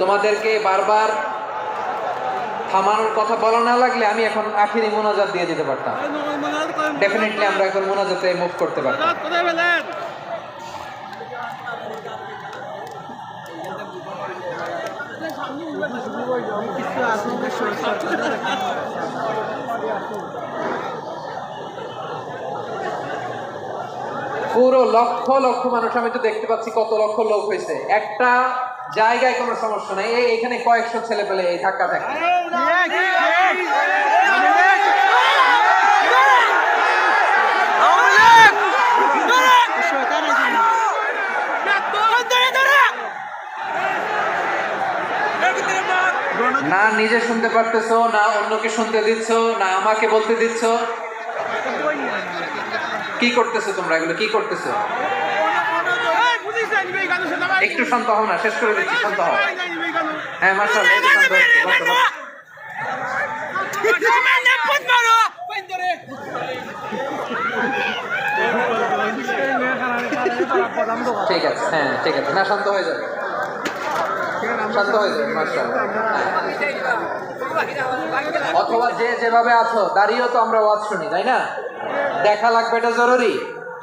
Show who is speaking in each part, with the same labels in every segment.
Speaker 1: তোমাদেরকে বারবার থামানোর কথা বলা না লাগলে আমি এখন আখিরি মোনাজাত দিয়ে দিতে পারতাম। ডেফিনেটলি আমরা এখন মোনাজাতে মুভ করতে পারতাম। পুরো লক্ষ লক্ষ মানুষ, আমি তো দেখতে পাচ্ছি কত লক্ষ লোক হয়েছে। একটা জায়গায় কোনো সমস্যা নাই। এই এখানে কয়েকশো ছেলে পেলে এই ধাক্কা থাকে না নিজে শুনতে পারতেছো, না অন্যকে শুনতে দিচ্ছ, না আমাকে বলতে দিচ্ছ। কি করতেছো তোমরা এগুলো? কি করতেছো? একটু শান্ত হও না, শেষ করে দিচ্ছি, শান্ত হও। হ্যাঁ মার্শাল, এই শান্ত। ঠিক আছে হ্যাঁ ঠিক আছে। না, শান্ত হয়ে যাবে। শান্ত হয়ে যাবে, মার্শাল। অথবা যে যেভাবে আছো, দাঁড়িয়েও তো আমরা ওয়াজ শুনি, তাই না? দেখা লাগবে এটা জরুরি।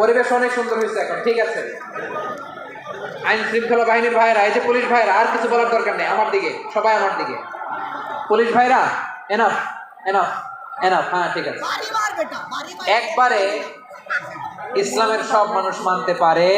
Speaker 1: পরিবেশ অনেক সুন্দর হয়েছে এখন ঠিক আছে। আইন শৃঙ্খলা বাহিনীর ভাইরা এই যে পুলিশ ভাইরা আর কিছু বলার দরকার নেই আমার দিকে সবাই আমার দিকে। পুলিশ ভাইরা এনাফ এনাফ এনাফ হ্যাঁ ঠিক আছে। একবারে ইসলামের সব মানুষ মানতে পারে।